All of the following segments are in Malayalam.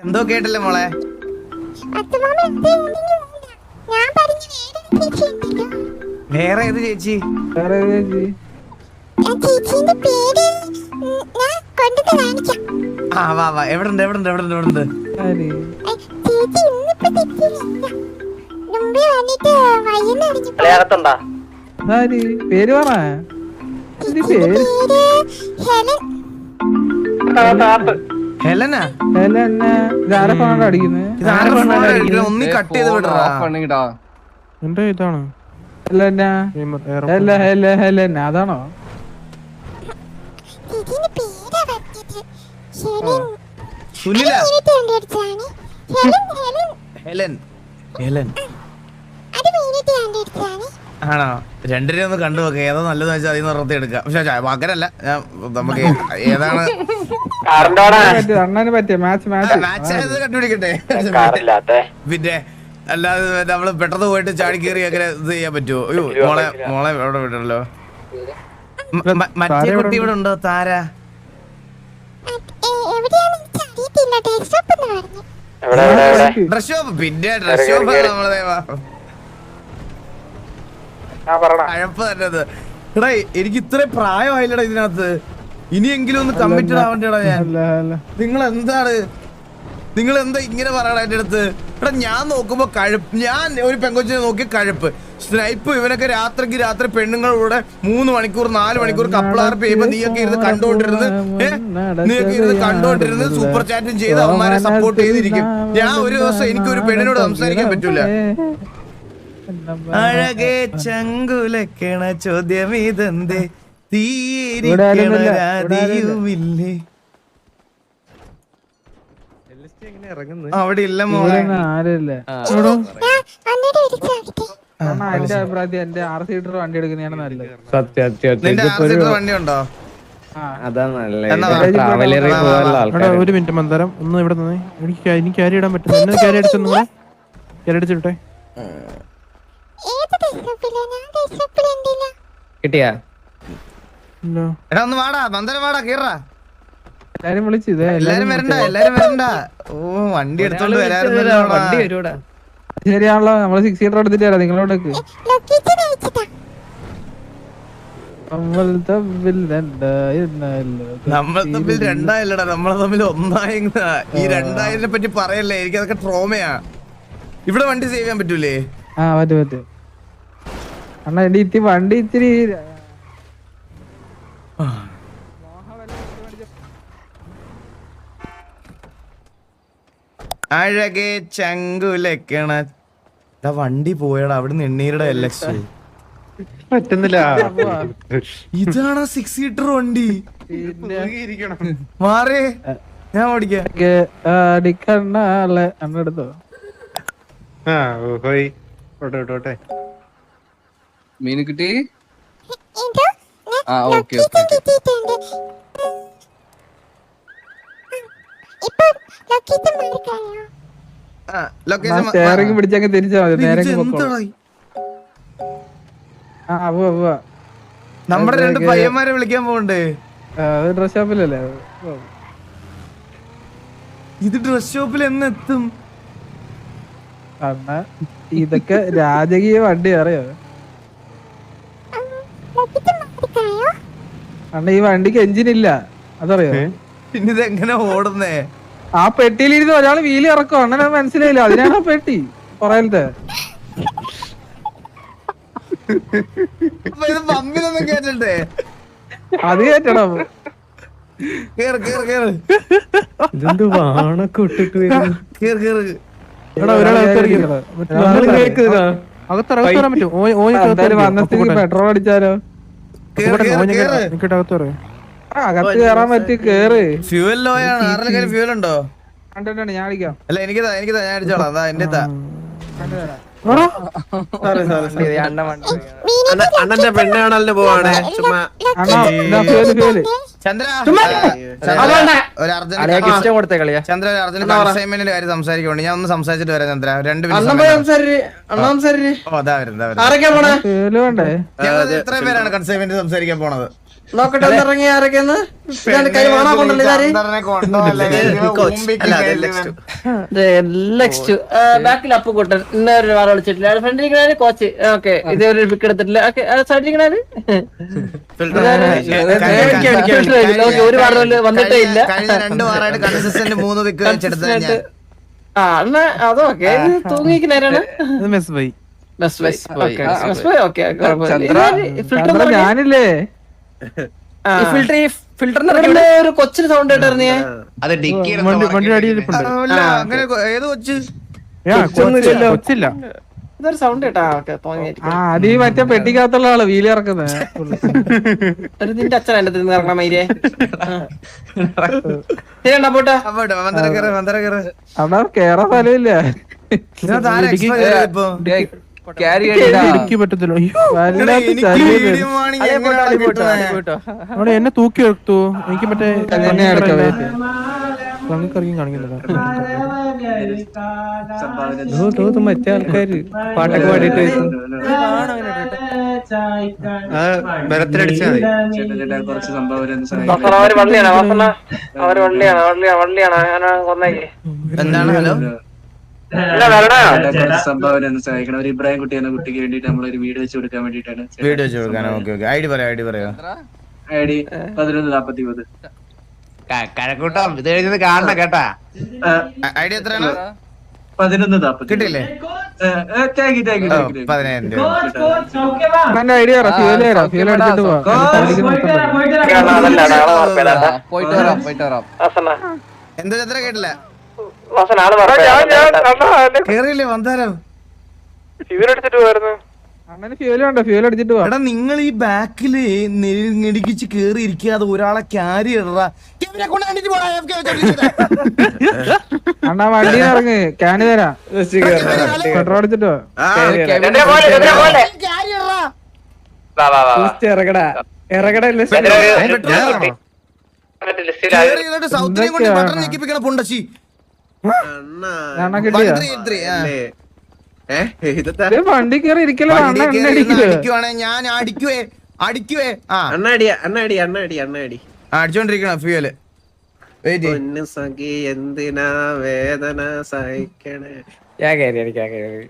എന്തോ കേട്ടില്ലേ മോളെ? വേറെ ഏത് ചേച്ചി? വേറെ ചേച്ചി? ചേച്ചീന്റെ പേര് ഞാൻ കാണിക്കാം. ആ വാ വാ. എവിടെ ഉണ്ട് എവിടെ ഉണ്ട് എവിടെ ഉണ്ട് എവിടെ ഉണ്ട് ആര്? ഏ, ചേച്ചി ഇന്നിപ്പോ തെറ്റിയില്ല. മുമ്പേ വന്നിട്ട് വയ്യെന്ന് അറിഞ്ഞപ്പോ ആര്? പേര് പറ. പേര് പേര് ഹെലൻ. ഹെലനാ? ഹെലന ഇതാരെ ഫോണാണ് അടിക്കുന്നത് ഇത് ആരുടെ phone ഒന്ന് കട്ട് ചെയ്ത് വിടറാ. എന്റെ ഇതാണ്? അല്ല എന്നാ അല്ല ഹെലന അതാണോ ചേച്ചീന്റെ പേരാ പറഞ്ഞത് Helen Sunila. Helen Helen. Helen. Helen അത് മീനറ്റ് കണ്ടുപിടിച്ചതാണ് ആണോ? രണ്ടിനെ ഒന്ന് കണ്ടു നോക്കാം. ഏതാ നല്ലതെന്ന് വെച്ചാൽ അതിൽ നിന്ന് നിർത്തി എടുക്കാം. പക്ഷെ പകരല്ല ഞാൻ നമുക്ക് ഏതാണ്? പറ്റിയ അണ്ണന് പറ്റിയ മാച്ച് മാച്ച്. മാച്ച് ആയത് കണ്ടുപിടിക്കട്ടെ. പിന്നെ അല്ലാതെ നമ്മൾ പെട്ടെന്ന് പോയിട്ട് ചാടി കയറി അങ്ങനെ ഇത് ചെയ്യാൻ പറ്റുമോ? അയ്യോ മോളെ മോളെ എവിടെ വിടണല്ലോ. മറ്റേ കുട്ടി ഇവിടെ ഉണ്ടോ താര? ഡ്രസ് ഷോപ്പ് പിന്നെ ഡ്രസ് ഷോപ്പ് നമ്മളെ കഴപ്പ് തന്നെ എടാ എനിക്ക് ഇത്രയും പ്രായമായില്ലടാ ഇതിനകത്ത്. ഇനിയെങ്കിലും ഒന്ന് കമ്മിറ്റഡ് ആവണ്ടടാ ഞാൻ. അല്ല അല്ല. നിങ്ങൾ എന്താണ് നിങ്ങൾ എന്താ ഇങ്ങനെ പറയണ എന്റെ അടുത്ത്? എടാ ഞാൻ നോക്കുമ്പോ കഴുപ്പ്. ഞാൻ ഒരു പെങ്കൊച്ചിനെ നോക്കി കഴുപ്പ്. സ്നൈപ്പ് ഇവനൊക്കെ രാത്രിക്ക് രാത്രി പെണ്ണുങ്ങളുടെ മൂന്ന് മണിക്കൂർ നാല് മണിക്കൂർ കപ്പിളാർ പെയ്യുമ്പോ നീ നീയൊക്കെ ഇരുന്ന് കണ്ടോണ്ടിരുന്ന് ഏഹ് നീയൊക്കെ ഇരുന്ന് കണ്ടോണ്ടിരുന്ന് സൂപ്പർ ചാറ്റും ചെയ്ത് അവന്മാരെ സപ്പോർട്ട് ചെയ്തിരിക്കും. ഞാൻ ഒരു ദിവസം എനിക്ക് ഒരു പെണ്ണിനോട് സംസാരിക്കാൻ പറ്റൂല. അഴകെ ചങ്കുലക്കണ ചോദ്യം ഇതെന്തേ തീരിക്കണരാതിയുമില്ലേ അവിടെ ഇല്ല മോളെ എന്റെ അഭിപ്രായത്തിൽ എന്റെ ആർ സീറ്റർ വണ്ടി എടുക്കുന്നതാണ് നല്ലത്. സത്യം സത്യം നിന്റെ ആർ സീറ്റർ വണ്ടി ഉണ്ടോ ഒരു മിനിറ്റ് മന്ദാരം. ഒന്ന് ഇവിടെ നിന്ന്. എനിക്ക് ക്യാ- എനിക്ക് ക്യാരി ഇടാൻ പറ്റുന്നു. എന്നെ ക്യാരി അടിച്ചു ക്യാരി അടിച്ചിട്ടെ ഏത് ഡെസ്ക്ടോപ്പിലാ ഞാൻ ഡെസ്ക്ടോപ്പിലുണ്ടല്ലോ കിട്ടിയാ? എടാ ഒന്ന് വാടാ മന്ദരം വാടാ കീറാ. എല്ലാരും വിളിച്ചു ഇത് എല്ലാരും വരണ്ട എല്ലാരും വരണ്ട. ഓ വണ്ടി എടുത്തോണ്ട് വരാറുണ്ടല്ലോ വണ്ടി വരൂടാ ശരിയാണല്ലോ നമ്മൾ സിക്സ് സീറ്റർ എടുത്തിട്ട് വരാം അയച്ചതാ നമ്മൾ തമ്മിൽ. നമ്മൾ രണ്ടായില്ലടാ നമ്മളെ തമ്മിൽ ഒന്നായി ഈ രണ്ടായിരത്തിനെ പറ്റി പറയല്ലേ എനിക്ക് അതൊക്കെ ട്രോമയാ ഇവിടെ വണ്ടി സേവ് ചെയ്യാൻ പറ്റൂലേ? ആ പറ്റും പറ്റും അണ്ണാ എടി ഇത്തി വണ്ടി ഇത്തിരി അഴകെ ചങ്കുലക്കണ. വണ്ടി പോയടാ അവിടുന്ന് എണ്ണീരുടെ എൽ എക്സ് പറ്റുന്നില്ല. ഇതാണ് സിക്സ് സീറ്റർ വണ്ടി. മാറേ. ഞാൻ ഓടിക്കാം. അടിക്കണ്ണ അടിക്കണ്ണാളെ അണ്ണ എടുത്തോ? ആ ഓഹോയ് ഓട്ടെ കിട്ടി? ആ ഓക്കെ സ്റ്റെയറിംഗ് പിടിച്ചങ്ങ് തിരിച്ചാ മതി നേരെ. ആ പോവാ പോവാ നമ്മുടെ രണ്ട് പയ്യന്മാരെ വിളിക്കാൻ പോകണ്ടേ അത് ഡ്രസ് ഷോപ്പിലല്ലേ? ഇത് ഡ്രസ് ഷോപ്പിൽ എന്ന് എത്തും അണ്ണ ഇതൊക്കെ രാജകീയ വണ്ടി അറിയോ? അണ്ണ ഈ വണ്ടിക്ക് എഞ്ചിൻ ഇല്ല അതറിയോ പിന്നെ ഇതെങ്ങനെ എങ്ങനെ ഓടുന്നേ? ആ പെട്ടിയിലിരുന്ന് ഒരാൾ വീൽ ഇറക്കും അണ്ണനെ മനസ്സിലായില്ല. അതിനാണ് ആ പെട്ടി പമ്പിലൊന്നും കേട്ടിട്ടേ അത് കേട്ടണം കേറ് കേറ് കേറ്. ഇതെന്ത് വാണൊക്കെ ഇട്ടിട്ട് കേറ് കേറ്. പെട്രോൾ അടിച്ചാലോ അകത്ത് പറ്റി കേറ്. ഫ്യൂവൽ ലോ ആണ് ആരുടെ കയ്യിൽ ഫ്യൂവൽ ഉണ്ടോ? കണ്ടിട്ടുണ്ട് ഞാൻ അടിക്കാം അല്ല എനിക്കിതാ എനിക്കിതാ ഞാൻ അടിച്ചോളാം. അതാ എന്റെ അണ്ണന്റെ പെണ്ണ് കാണാലിന് പോവാണേ. ചുമ്മാ. കാര്യം സംസാരിക്കുന്നുണ്ട്. ഞാൻ ഒന്ന് സംസാരിച്ചിട്ട് വരാം ചന്ദ്ര. രണ്ട് ഞങ്ങൾ ഇത്രയും പേരാണ് കൺസൈൻമെന്റ് സംസാരിക്കാൻ പോണത്? നോക്കട്ടെ ഇറങ്ങി ആരൊക്കെയെന്ന് ബാക്കിൽ അപ്പ് കൂട്ടൻ. ഇന്നൊരു വിളിച്ചിട്ടില്ല. കോച്ച് ഓക്കെ ഇതേ ഒരു പിക്ക് എടുത്തിട്ടില്ല. ഓക്കെ സൈഡ് ഇരിക്കണാൽ ഓക്കെ ഒരു വാറ വന്നിട്ടേ ഇല്ല. കഴിഞ്ഞ രണ്ട് വാറായിട്ട് കൺസിസ്റ്റന്റ് മൂന്ന് വെച്ചെടുത്ത ആ എന്നാ അതൊക്കെ തൂങ്ങിക്കുന്നവരാണ് ഇത് mess bye best bye okay best bye okay Chandra. ഞാനില്ലേ? ഫിൽറ്ററിന്റെ ഒരു കൊച്ചിന് സൗണ്ട് കേട്ടായിരുന്നേ അത് അല്ല അങ്ങനെ കൊ- ഏത് കൊച്ച്? കൊച്ചില്ല. കൊച്ചില്ല ഇതൊരു സൗണ്ട് കേട്ടാ ഓക്കെ തോന്നി ആ അത് ഈ മറ്റേ പെട്ടിക്കകത്തുള്ള ആൾ വീൽ ഇറക്കുന്നത് ഒരു നിന്റെ അച്ഛൻ എന്റെ തിന്ന് ഇറങ്ങണം മൈരേ. ശരിയണ്ടാ പോട്ടെ. അവിടെ വന്തര കയറ് വന്തര കയറ്. അവിടെ കേറാൻ സ്ഥലമില്ല. ഇതിനകത്ത് ആരാ extra കയറിയത് ഇപ്പൊ? എനിക്ക്? അവിടെ എന്നെ തൂക്കി എടുത്തു. എനിക്ക് മറ്റേ. കറങ്ങി കാണിക്കുന്നില്ല മറ്റേ ആൾക്കാര് പാട്ടൊക്കെ പാടിയിട്ട്. കുറച്ച് സംഭാവന വാസന അവർ വള്ളിയാണ്. വാസന അവർ വള്ളിയാണ് വള്ളിയാണ് വള്ളിയാണ്. ഞാൻ കൊന്നേക്ക്. എന്താണ് ഹലോ? സംഭാവന ഒന്ന് സഹായിക്കണം ഒരു ഇബ്രാഹിം കുട്ടി എന്ന കുട്ടിക്ക് വേണ്ടിട്ട് നമ്മളൊരു വീട് വെച്ച് കൊടുക്കാൻ വേണ്ടിട്ടാണ് വീഡിയോ വെച്ച് കൊടുക്കാൻ ഓക്കെ ഓക്കെ. ഐ ഡി പറയാം ഐ ഡി പറയാം? ഐ ഡി പതിനൊന്ന് നാപ്പത്തി ഒമ്പത് കഴക്കൂട്ടം ഇത് എഴുതി കാണണം കേട്ടാ. ഐ ഡി എത്രയാണ്? പതിനൊന്ന് നാപ്പത്തി കിട്ടില്ലേ എന്താ എത്ര കേട്ടില്ല? എടാ നിങ്ങൾ ഈ ബാക്കിൽ നെടിക്കിച്ച് കേറി ഇരിക്കാതെ ഒരാളെ ക്യാരി ഇടറാ. അണ്ണാ വണ്ടി ഇറങ്ങ്. ക്യാന് തരാം. പെട്രോൾ അടിച്ചിട്ട്. ഇറങ്ങടാ. സൗത്തിനെയും കൊണ്ട് ബട്ടർ ഞെക്കിപ്പിക്കണ പുണ്ടശി വണ്ടി കയറി. അടിക്കുവാണെ ഞാൻ അടിക്കുവേ അടിക്കുവേ. അണ്ണാടി അണ്ണാടി അണ്ണാടി അണ്ണാടി അടിച്ചോണ്ടിരിക്കണം ഫ്യൂൽ വെയിറ്റ് പൊന്നു സഖി എന്തിനാ വേദന സഹിക്കണേ? ഞാൻ കയറി എനിക്ക് ഞാൻ കയറി.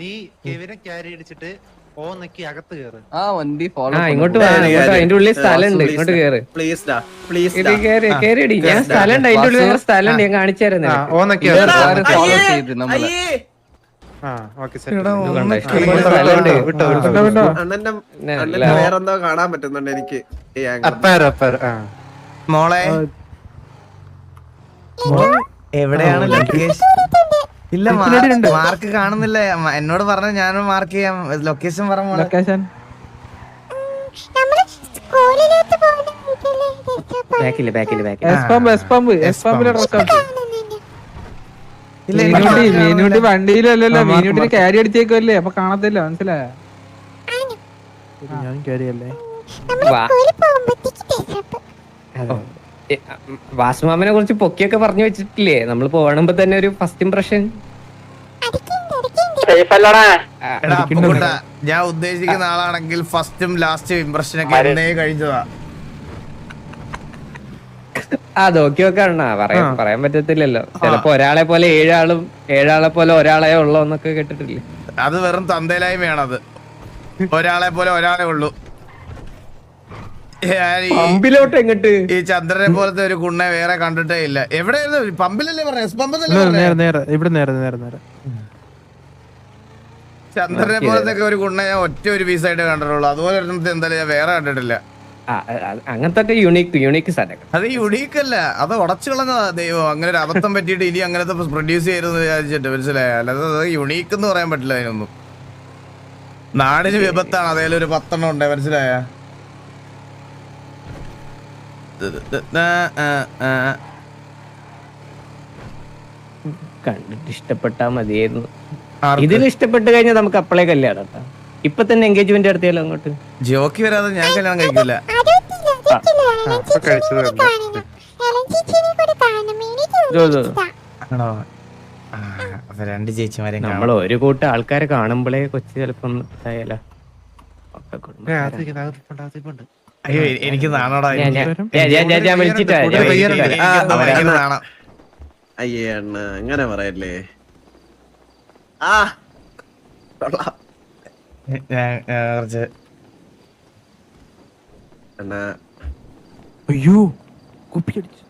നീ കെവിനെ ക്യാരി അടിച്ചിട്ട് ആ വണ്ടി ഫോളോ ഇങ്ങോട്ട് വാ അതിന്റെ ഉള്ളിൽ സ്ഥലമുണ്ട് ഇങ്ങോട്ട് കേറ്. ഇത് കേറി കേറിയടി. ഞാൻ സ്ഥലമുണ്ട് അതിന്റെ ഉള്ളിൽ സ്ഥലമുണ്ട് ഞാൻ കാണിച്ചു തരുന്നത്. ഫോളോ ചെയ്ത് നമ്മളെ. വേറെന്തോ കാണാൻ പറ്റുന്നുണ്ട് എനിക്ക് മോളെ. എവിടെയാണ് ലൊക്കേഷൻ ഇല്ല മാർക്ക് കാണുന്നില്ല. എന്നോട് പറഞ്ഞ ഞാൻ മാർക്ക് ചെയ്യാം. ലൊക്കേഷൻ പറഞ്ഞു ലൊക്കേഷൻ? നമ്മൾ സ്കൂളിലേക്ക് പോകുന്ന വീട്ടിലെ രക്ഷപ്പെട്ടു ബാക്കിൽ ബാക്കിൽ ബാക്കിൽ S pump S pump S പമ്പിലെ dress out ഇല്ല എനിക്ക് മീനുട്ടി mark മീനുട്ടി കാണുന്നില്ല. വണ്ടിയിലല്ലല്ലോ. മീനുട്ടിന് ക്യാരി അടിച്ചേക്കല്ലേ അപ്പൊ കാണത്തില്ല മനസ്സിലായ? ഞാൻ കയറിയല്ലേ വാസുമാമനെ കുറിച്ച് പൊക്കിയൊക്കെ പറഞ്ഞു വെച്ചിട്ടില്ലേ? നമ്മൾ പോകണമ്പോ തന്നെ ഒരു ഫസ്റ്റ് ഇംപ്രഷൻ ഞാൻ ഉദ്ദേശിക്കുന്ന ആളാണെങ്കിൽ ഫസ്റ്റും ലാസ്റ്റും ഇംപ്രഷൻ ഒക്കെ എന്നേ കഴിഞ്ഞതാ. ആ നോക്കി നോക്കാണ പറയാൻ പറയാൻ പറ്റത്തില്ലല്ലോ. ചിലപ്പോ ഒരാളെ പോലെ ഏഴാളും ഏഴാളെ പോലെ ഒരാളെ ഉള്ളോന്നൊക്കെ കേട്ടിട്ടില്ലേ? അത് വെറും തന്തയിലായ്മയാണത് ഒരാളെ പോലെ ഒരാളെ ഉള്ളൂ. പമ്പിലോട്ട് എങ്ങോട്ട്? ഈ ചന്ദ്രനെ പോലത്തെ ഒരു കുണ്ണെ വേറെ കണ്ടിട്ടേ ഇല്ല. എവിടെയായിരുന്നു? പമ്പിലല്ലേ പറഞ്ഞു? എസ് പമ്പല്ലേ നേരെ നേരെ നേരെ. ഇവിടെ നേരെ നേരെ നേരെ. ചന്ദ്രനെ പോലത്തെ ഒരു കുണ്ണെ ഞാൻ ഒറ്റ ഒരു പീസായിട്ട് കണ്ടിട്ടുള്ളൂ. അതുപോലെ ഒരെണ്ണത്തെ എന്തായാലും ഞാൻ വേറെ കണ്ടിട്ടില്ല. അങ്ങനത്തെ യുണീക്ക് യുണീക്ക് സാധനം അത് യുണീക്ക് അല്ല. അത് ഉടച്ചു കളഞ്ഞതാ ദൈവം. അങ്ങനെ ഒരു അബദ്ധം പറ്റിയിട്ട് ഇനി അങ്ങനത്തെ പ്രൊഡ്യൂസ് ചെയ്യരുതെന്ന് വിചാരിച്ചിട്ട്. മനസ്സിലായ? അല്ലാതെ അത് യുണീക്ക് എന്ന് പറയാൻ പറ്റില്ല അതിനൊന്നും. നാടിന് വിപത്താണ്. അതേലൊരു ഒരു പത്തെണ്ണം ഉണ്ട്? മനസ്സിലായ? കണ്ടിട്ട് ഇഷ്ടപ്പെട്ടാ മതിയായിരുന്നു. ഇതിൽ ഇഷ്ടപ്പെട്ട് കഴിഞ്ഞാൽ നമുക്ക് അപ്പളേ കല്യാണം കേട്ടോ. ഇപ്പൊ തന്നെ എൻഗേജ്മെന്റ് നടത്തിയാലോ അങ്ങോട്ട്? ജോക്കി വരാതെ ഞാൻ കല്യാണം കഴിക്കില്ല രണ്ട് ചേച്ചിമാരെ നമ്മൾ ഒരു കൂട്ടം ആൾക്കാരെ കാണുമ്പോഴേ കൊച്ചു ചിലപ്പം ഇതായാലോ? ഒക്കെ അകത്തേക്ക് അയ്യോ എനിക്ക് നാണോടാ ഞാൻ- വിളിച്ചിട്ട് അയ്യേ അണ്ണ അങ്ങനെ പറയല്ലേ? ആ. കുറച്ച് അണ്ണാ. അയ്യോ കുപ്പി അടിച്ചു